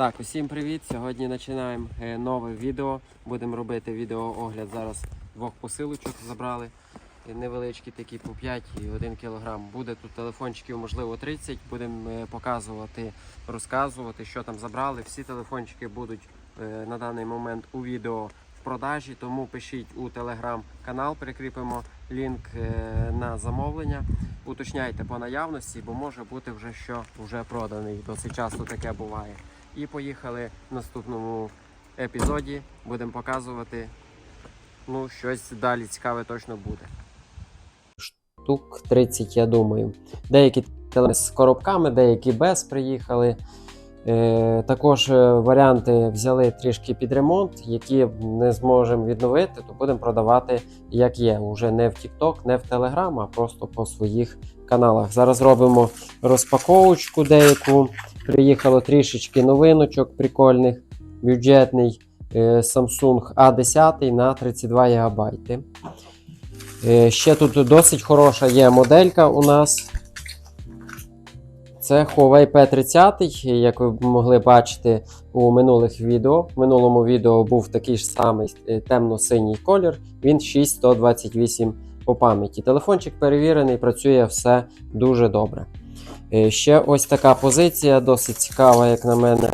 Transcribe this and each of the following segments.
Так, усім привіт! Сьогодні починаємо е, нове відео. Будемо робити відеоогляд. Зараз двох посилочок забрали. Е, Невеличкі такі по 5 і 1 кг. Буде тут телефончиків, можливо, 30. Будемо е, показувати, розказувати, що там забрали. Всі телефончики будуть на даний момент у відео в продажі, тому пишіть у телеграм-канал, прикріпимо лінк на замовлення. Уточняйте по наявності, бо може бути вже що вже проданий. Досить часто таке буває. І поїхали в наступному епізоді. Будемо показувати. Ну, щось далі цікаве точно буде. Штук 30, я думаю. Деякі з коробками, деякі без приїхали. Е, також е, варіанти взяли трішки під ремонт, які не зможемо відновити, то будемо продавати як є. Уже не в TikTok, не в Telegram, а просто по своїх каналах. Зараз робимо розпаковочку деяку. Приїхало трішечки новиночок прикольних. Бюджетний е, Samsung A10 на 32 ГБ. Е, ще тут досить хороша є моделька у нас. Це Huawei P30, як ви могли бачити у минулих відео. В минулому відео був такий ж самий е, темно-синій колір. Він 6128 по пам'яті. Телефончик перевірений, працює все дуже добре. Е, Ще ось така позиція, досить цікава, як на мене.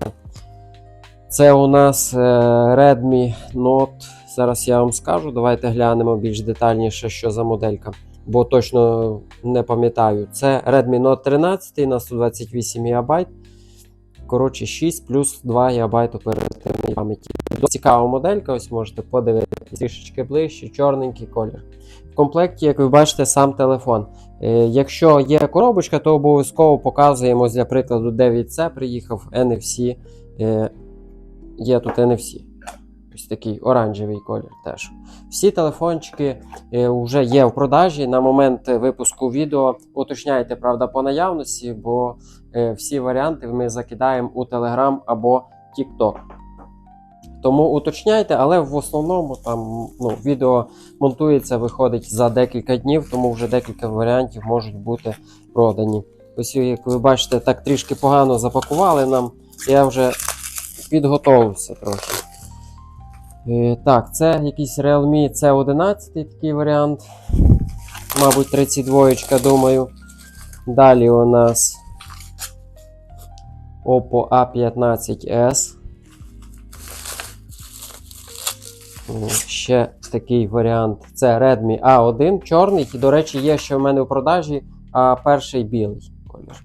Це у нас е, Redmi Note. Зараз я вам скажу. Давайте глянемо більш детальніше, що за моделька. Бо точно не пам'ятаю. Це Redmi Note 13 на 128 ГБ. Коротше, 6 плюс 2 ГБ оперативної пам'яті. Цікава моделька, ось можете подивитися трішечки ближче, чорненький колір. В комплекті, як ви бачите, сам телефон. Е, Якщо є коробочка, то обов'язково показуємо для прикладу 9C приїхав NFC. Е, Є тут NFC. Ось такий оранжевий колір теж. Всі телефончики е, вже є в продажі на момент випуску відео. Уточняйте, правда, по наявності, бо всі варіанти ми закидаємо у Telegram або TikTok. Тому уточняйте, але в основному там ну, відео монтується, виходить за декілька днів, тому вже декілька варіантів можуть бути продані. Ось, як ви бачите, так трішки погано запакували нам. Я вже підготовився трохи. Е, так, це якийсь Realme C11 такий варіант. Мабуть, 32, думаю. Далі у нас Oppo A15s. Ще такий варіант. Це Redmi A1 чорний. І, до речі, є ще в мене в продажі, а перший білий колір.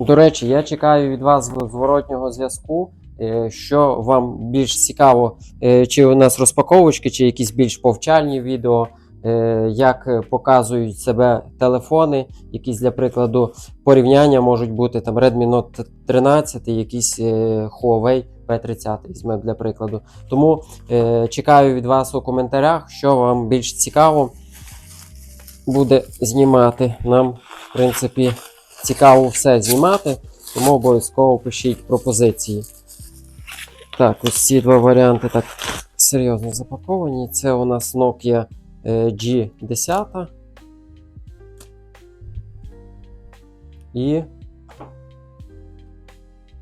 До речі, я чекаю від вас зворотнього зв'язку. е, Що вам більш цікаво, е, чи у нас розпаковочки, чи якісь більш повчальні відео, як показують себе телефони, якісь для прикладу порівняння можуть бути там Redmi Note 13, якийсь е, Huawei P30, візьмемо для прикладу. Тому е, чекаю від вас у коментарях, що вам більш цікаво буде знімати. Нам, в принципі, цікаво все знімати, тому обов'язково пишіть пропозиції. Так, ось ці два варіанти так серйозно запаковані. Це у нас Nokia е, G10. І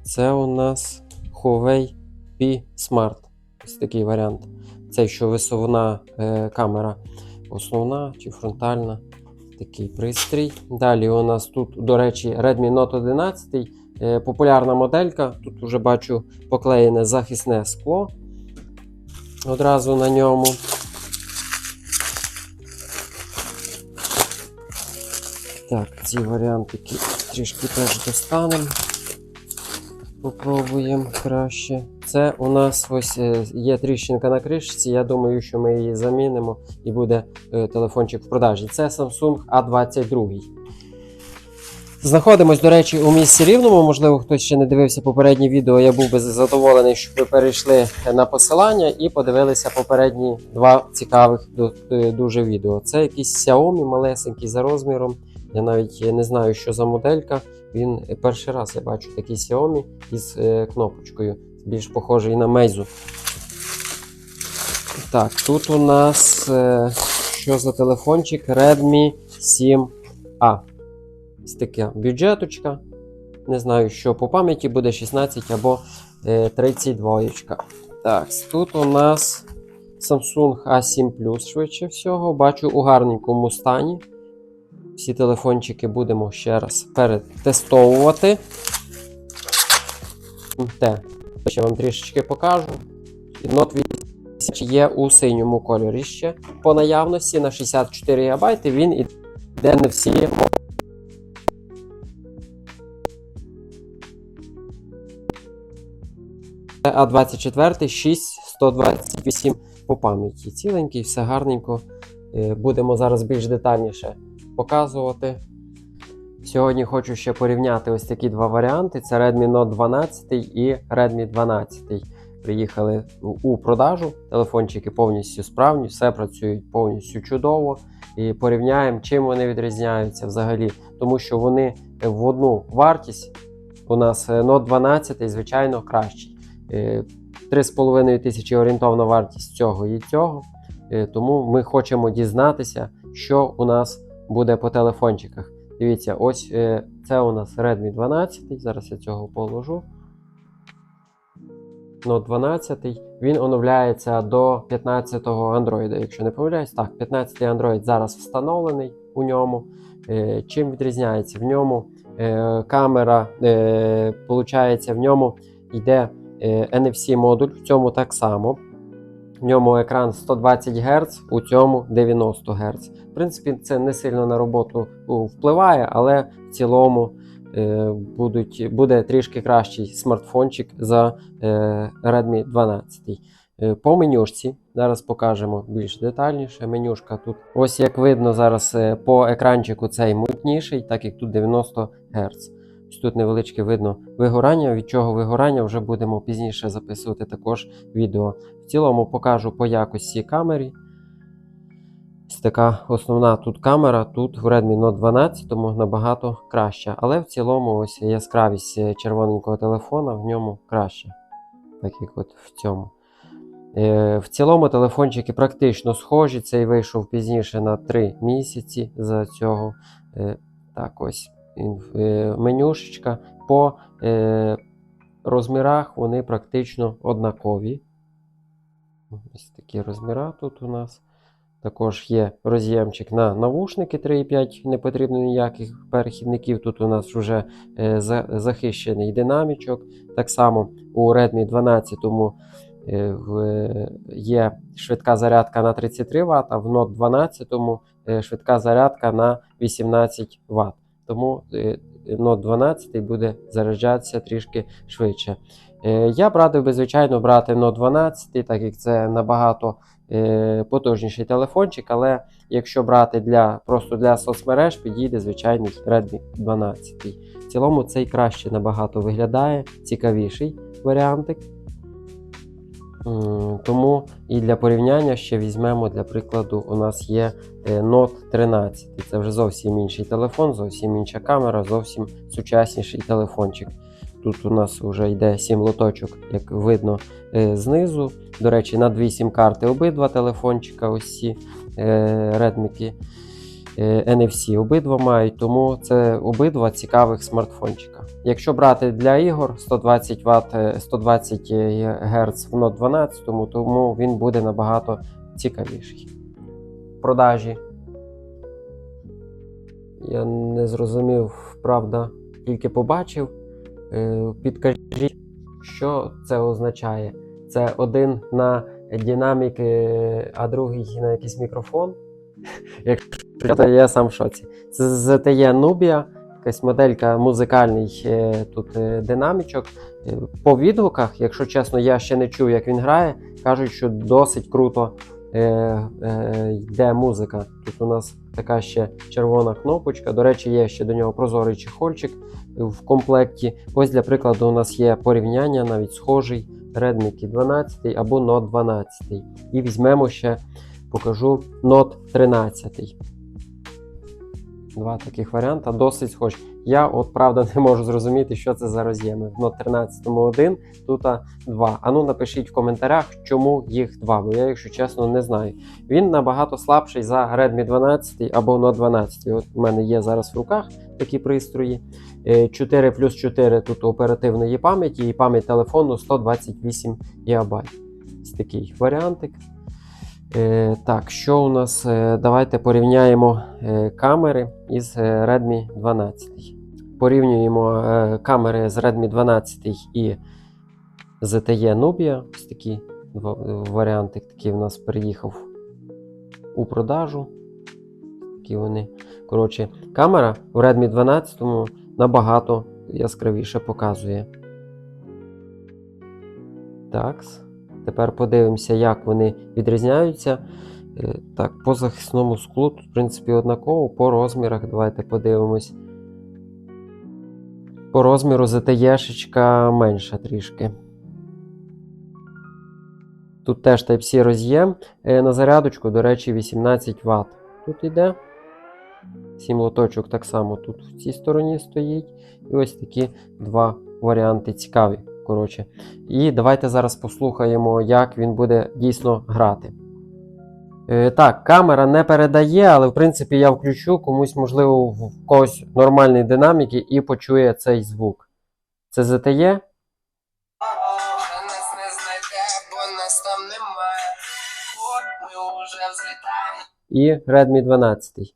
це у нас Huawei P Smart. Ось такий варіант. Це що висувна е, камера основна чи фронтальна. Такий пристрій. Далі у нас тут, до речі, Redmi Note 11. е, Популярна моделька. Тут вже бачу поклеєне захисне скло. Одразу на ньому. Так, ці варіантики трішки теж достанемо. Попробуємо краще. Це у нас ось е, є тріщинка на кришці. Я думаю, що ми її замінимо і буде е, телефончик в продажі. Це Samsung A22. Знаходимось, до речі, у місці рівному. Можливо, хтось ще не дивився попереднє відео. Я був би задоволений, щоб ви перейшли на посилання і подивилися попередні два цікавих е, дуже відео. Це якийсь Xiaomi малесенький за розміром. Я навіть не знаю, що за моделька. Він е, перший раз я бачу такий Xiaomi із е, кнопочкою, більш похожий на Meizu. Так, тут у нас е, що за телефончик? Redmi 7A. Ось така бюджеточка. Не знаю, що по пам'яті буде 16 або е, 32. Так, тут у нас Samsung A7 Plus, швидше всього. Бачу у гарненькому стані. Всі телефончики будемо ще раз перетестовувати. Те, ще вам трішечки покажу. Note 8 є у синьому кольорі ще. По наявності на 64 ГБ він іде не всі А24 6128 по пам'яті. Ціленький, все гарненько. Е, Будемо зараз більш детальніше показувати. Сьогодні хочу ще порівняти ось такі два варіанти: це Redmi Note 12 і Redmi 12. Приїхали у- продажу. Телефончики повністю справні, все працюють повністю чудово. І порівняємо, чим вони відрізняються взагалі, тому що вони в одну вартість. У нас е, Note 12, звичайно, кращий. Е, 3,5 тисячі орієнтовна вартість цього і цього. Е, Тому ми хочемо дізнатися, що у нас буде по телефончиках. Дивіться, ось е, це у нас Redmi 12. Зараз я цього положу. Note 12. Він оновляється до 15-го Android, якщо не помиляюсь. Так, 15-й Android зараз встановлений у ньому. Е, Чим відрізняється? В ньому е, камера, в ньому йде NFC модуль, в цьому так само. В ньому екран 120 Гц, у цьому 90 Гц. В принципі, це не сильно на роботу впливає, але в цілому е, будуть, буде трішки кращий смартфончик за е, Redmi 12. Е, По менюшці зараз покажемо більш детальніше. Менюшка тут, ось як видно, зараз по екранчику цей мутніший, так як тут 90 Гц. Ось тут невеличке видно вигорання, від чого вигорання вже будемо пізніше записувати також відео. В цілому покажу по якості камері. Ось така основна тут камера, тут в Redmi Note 12 набагато краща. Але в цілому ось яскравість червоненького телефона в ньому краща. Так як от в цьому. Е, В цілому телефончики практично схожі. Цей вийшов пізніше на 3 місяці за цього. Е, Так, ось е, менюшечка. По розмірах вони практично однакові. Ось такі розміра тут у нас. Також є роз'ємчик на навушники 3,5, не потрібно ніяких перехідників. Тут у нас вже е, за- захищений динамічок. Так само у Redmi 12 е, в- є швидка зарядка на 33 Вт, а в Note 12 е, швидка зарядка на 18 Вт. Тому е, Note 12 буде заряджатися трішки швидше. Е, Я б радив би, звичайно, брати Note 12, так як це набагато е, потужніший телефончик, але якщо брати для, просто для соцмереж, підійде звичайний Redmi 12. В цілому цей краще набагато виглядає, цікавіший варіантик. Тому і для порівняння ще візьмемо, для прикладу, у нас є е, Note 13. Це вже зовсім інший телефон, зовсім інша камера, зовсім сучасніший телефончик. Тут у нас вже йде 7 лоточок, як видно е, знизу. До речі, на дві сім-карти обидва телефончика, ось ці е, е, NFC обидва мають, тому це обидва цікавих смартфончика. Якщо брати для ігор 120 Вт, е, 120 Гц в Note 12, тому він буде набагато цікавіший. Продажі. Я не зрозумів, правда, тільки побачив. Е, Підкажіть, що це означає? Це один на динамік, а другий на якийсь мікрофон. Якщо то я сам в шоці. Це ZTE Nubia, якась моделька музикальний е, тут е, динамічок. По відгуках, якщо чесно, я ще не чув, як він грає. Кажуть, що досить круто йде музика. Тут у нас така ще червона кнопочка. До речі, є ще до нього прозорий чехольчик в комплекті. Ось для прикладу, у нас є порівняння, навіть схожий Redmi 12 або Note 12. І візьмемо ще, покажу Note 13. Два таких варіанти, досить схожі. Я, от правда, не можу зрозуміти, що це за роз'єми. В Note 13 один, тут а, два. Ану, напишіть в коментарях, чому їх два, бо я, якщо чесно, не знаю. Він набагато слабший за Redmi 12 або Note 12. От у мене є зараз в руках такі пристрої. Е, 4 плюс 4 тут оперативної пам'яті і пам'ять телефону 128 ГБ. Ось такий варіантик. Е, так, що у нас? Е, давайте порівняємо е, камери із е, Redmi 12. Порівнюємо е, камери з Redmi 12 і ZTE Nubia. Ось такі два е, варіантик такий у нас приїхав у продажу. Такі вони. Коротше, камера в Redmi 12 набагато яскравіше показує. Так. Тепер подивимося, як вони відрізняються. Е, Так, по захисному склу тут, в принципі, однаково. По розмірах давайте подивимось. По розміру ZTE-шечка менша трішки. Тут теж Type-C роз'єм. Е, На зарядочку, до речі, 18 Вт. Тут йде. 7 лоточок так само тут в цій стороні стоїть. І ось такі два варіанти цікаві. Коротше. І давайте зараз послухаємо, як він буде дійсно грати. Е, так, камера не передає, але в принципі я включу комусь, можливо, в когось нормальний динаміки і почує цей звук. Це ZTE? Нас не знайде, бо нас там немає. От ми уже взлітаємо. і Redmi 12.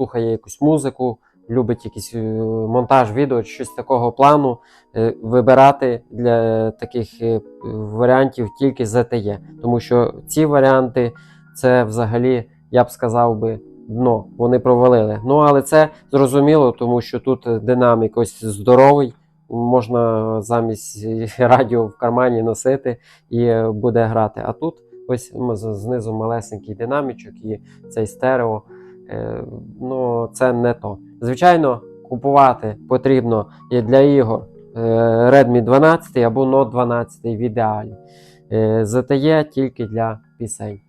Слухає якусь музику, любить якийсь е, монтаж відео, щось такого плану, е, вибирати для таких е, варіантів тільки ZTE. Тому що ці варіанти це взагалі, я б сказав би, дно. Вони провалили. Ну, але це зрозуміло, тому що тут динамік ось здоровий. Можна замість радіо в кармані носити і буде грати. А тут ось знизу малесенький динамічок і цей стерео. Е, ну, це не то. Звичайно, купувати потрібно і для ігор е, Redmi 12 або Note 12 в ідеалі. Е, ZTE тільки для пісень.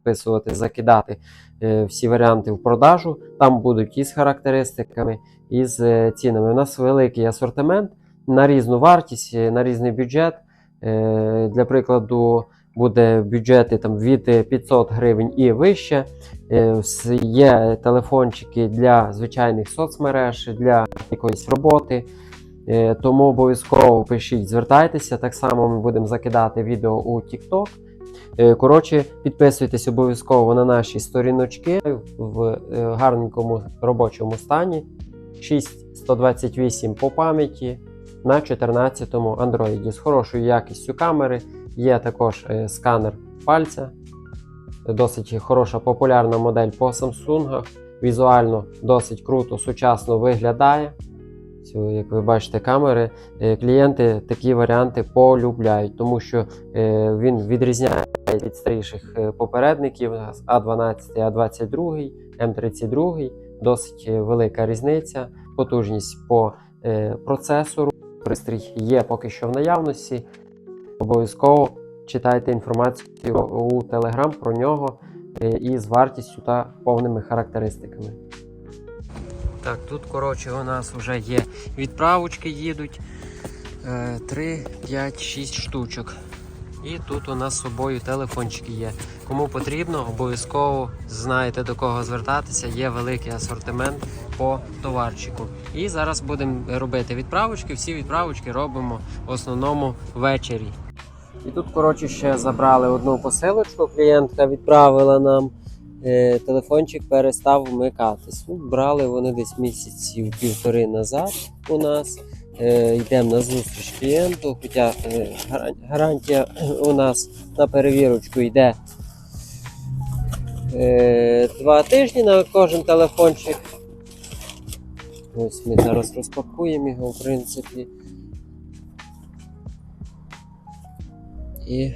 Вписувати, закидати е, всі варіанти в продажу. Там будуть із характеристиками, і з е, цінами. У нас великий асортимент на різну вартість, е, на різний бюджет. Е, Для прикладу, буде бюджети там від е, 500 гривень і вище. Е, Є телефончики для звичайних соцмереж, для якоїсь роботи. Е, Тому обов'язково пишіть, звертайтеся. Так само ми будемо закидати відео у TikTok. Е, Коротше, підписуйтесь обов'язково на наші сторіночки в е, гарненькому робочому стані. 6128 по пам'яті на 14-му Android з хорошою якістю камери. Є також е, сканер пальця. Досить хороша популярна модель по Samsung. Візуально досить круто, сучасно виглядає. Як ви бачите, камери. Е, Клієнти такі варіанти полюбляють, тому що е, він відрізняє від старіших попередників А12, А22, М32. Досить велика різниця, потужність по процесору. Пристрій є поки що в наявності. Обов'язково читайте інформацію у Telegram про нього е, і з вартістю та повними характеристиками. Так, тут, коротше, у нас вже є відправочки їдуть. 3, 5, 6 штучок. І тут у нас з собою телефончики є. Кому потрібно, обов'язково знаєте до кого звертатися. Є великий асортимент по товарчику. І зараз будемо робити відправочки. Всі відправочки робимо в основному ввечері. І тут, коротше, ще забрали одну посилочку. Клієнтка відправила нам. Е, телефончик перестав вмикатись. Ну, брали вони десь місяців півтори назад у нас. Е, йдемо на зустріч клієнту, хоча е, гарантія у нас на перевірочку йде два тижні на кожен телефончик. Ось ми зараз розпакуємо його, в принципі. І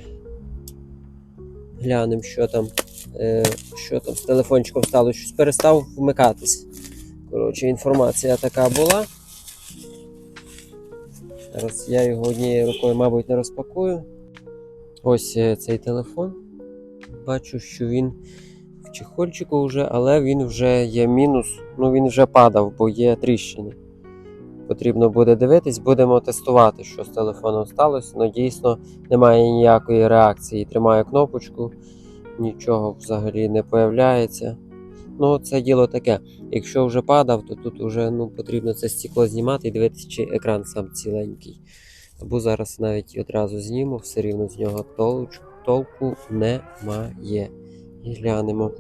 глянемо, що там, е, що там з телефончиком стало. Щось перестав вмикатись. Коротше, інформація така була. Зараз я його однією рукою, мабуть, не розпакую. Ось е, цей телефон. Бачу, що він в чехольчику вже, але він вже є мінус. Ну він вже падав, бо є тріщини. Потрібно буде дивитись, будемо тестувати, що з телефоном сталося. Ну дійсно немає ніякої реакції. Тримаю кнопочку, нічого взагалі не появляється. Ну, це діло таке. Якщо вже падав, то тут вже ну, потрібно це стекло знімати і дивитися, чи екран сам ціленький. Або зараз навіть одразу зніму, все рівно з нього толч- толку немає. І глянемо,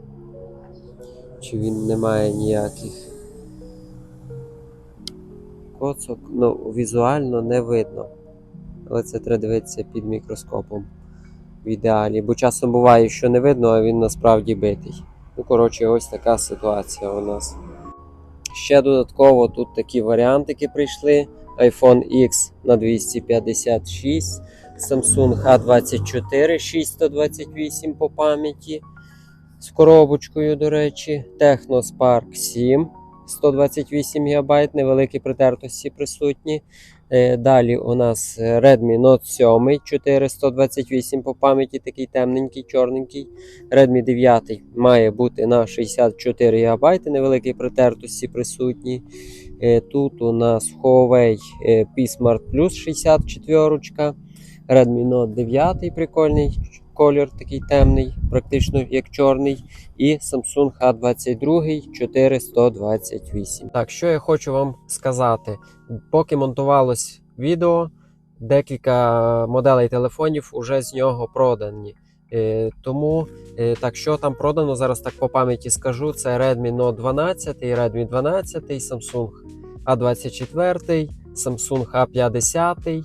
чи він не має ніяких коцок. Ну, візуально не видно. Але це треба дивитися під мікроскопом в ідеалі. Бо часом буває, що не видно, а він насправді битий. Ну, коротше, ось така ситуація у нас. Ще додатково тут такі варіантики прийшли: iPhone X на 256, Samsung A24 628 по пам'яті з коробочкою, до речі, Techno Spark 7 128 ГБ, невеликі притертості присутні. Е, Далі у нас Redmi Note 7 428 по пам'яті, такий темненький, чорненький. Redmi 9 має бути на 64 ГБ, невеликі притертості присутні. Е, Тут у нас Huawei е, P Smart Plus 64, Redmi Note 9 прикольний колір такий темний, практично як чорний. І Samsung A22 4128. Так, що я хочу вам сказати. Поки монтувалось відео, декілька моделей телефонів вже з нього продані. Е, тому е, так, що там продано, зараз так по пам'яті скажу: це Redmi Note 12, Redmi 12, Samsung A24, Samsung A50, е,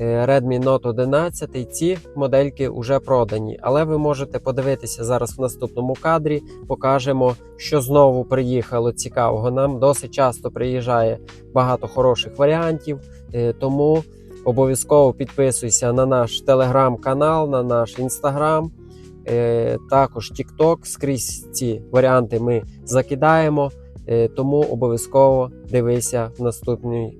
Redmi Note 11. Ці модельки вже продані. Але ви можете подивитися зараз в наступному кадрі. Покажемо, що знову приїхало цікавого. Нам досить часто приїжджає багато хороших варіантів. е, Тому обов'язково підписуйся на наш телеграм-канал, на наш інстаграм. Е, також TikTok. Скрізь ці варіанти ми закидаємо. Е, тому обов'язково дивися в, е,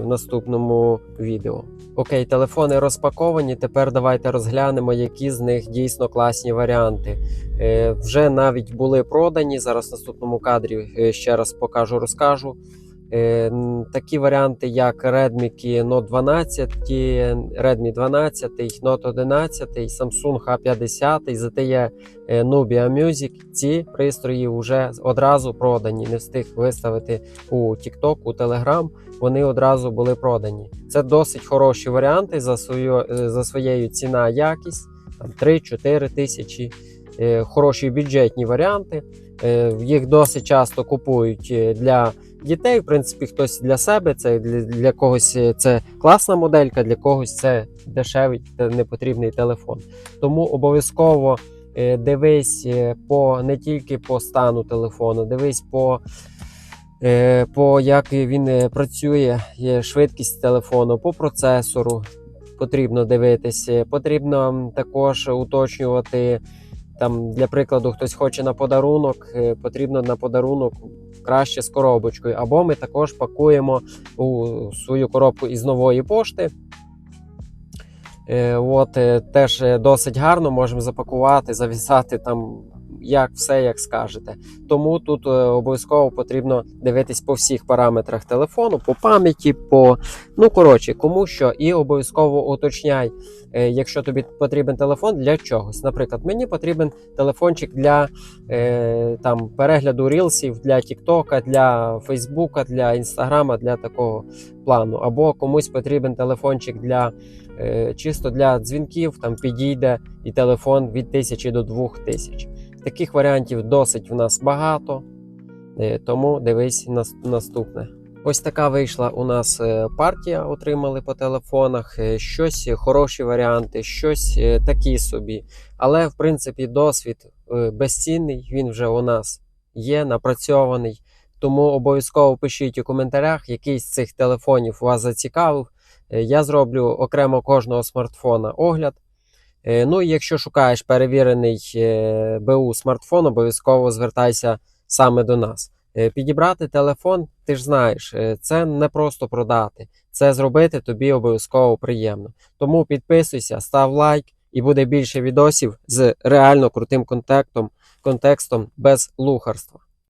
в наступному відео. Окей, телефони розпаковані. Тепер давайте розглянемо, які з них дійсно класні варіанти. Е, вже навіть були продані. Зараз в наступному кадрі е, ще раз покажу, розкажу. Е, такі варіанти, як Redmi Note 12, Redmi 12, Note 11, Samsung A50, ZTE е, Nubia Music. Ці пристрої вже одразу продані. Не встиг виставити у TikTok, у Telegram. Вони одразу були продані. Це досить хороші варіанти за свою е, за своєю ціна якість. Там 3-4 тисячі. Хороші бюджетні варіанти. Їх досить часто купують для дітей. В принципі, хтось для себе, це для, для когось е, це класна моделька, для когось це дешевий та непотрібний телефон. Тому обов'язково е, дивись е, по не тільки по стану телефону, дивись по. е, По як він е, працює, є швидкість телефону, по процесору потрібно дивитися. Потрібно також уточнювати там, для прикладу, хтось хоче на подарунок, е, потрібно на подарунок краще з коробочкою. Або ми також пакуємо у свою коробку із нової пошти. Е, От, е, теж е, досить гарно можемо запакувати, завісати там, як все, як скажете. Тому тут е, обов'язково потрібно дивитись по всіх параметрах телефону, по пам'яті, по ну коротше, кому що, і обов'язково уточняй, е, якщо тобі потрібен телефон для чогось. Наприклад, мені потрібен телефончик для е, там перегляду рілсів, для Тіктока, для Фейсбука, для Інстаграма, для такого плану. Або комусь потрібен телефончик для чисто для дзвінків, там підійде і телефон від 1000 до 2000. Таких варіантів досить в нас багато, е, тому дивись нас- наступне. Ось така вийшла у нас е, партія, отримали по телефонах. Е, Щось хороші варіанти, щось такі собі. Але, в принципі, досвід безцінний, він вже у нас є, напрацьований. Тому обов'язково пишіть у коментарях, який з цих телефонів вас зацікавив. Я зроблю окремо кожного смартфона огляд. Е, Ну і якщо шукаєш перевірений е, БУ смартфон, обов'язково звертайся саме до нас. Е, Підібрати телефон, ти ж знаєш, це не просто продати, це зробити тобі обов'язково приємно. Тому підписуйся, став лайк, і буде більше відосів з реально крутим контекстом, контекстом без лухарства.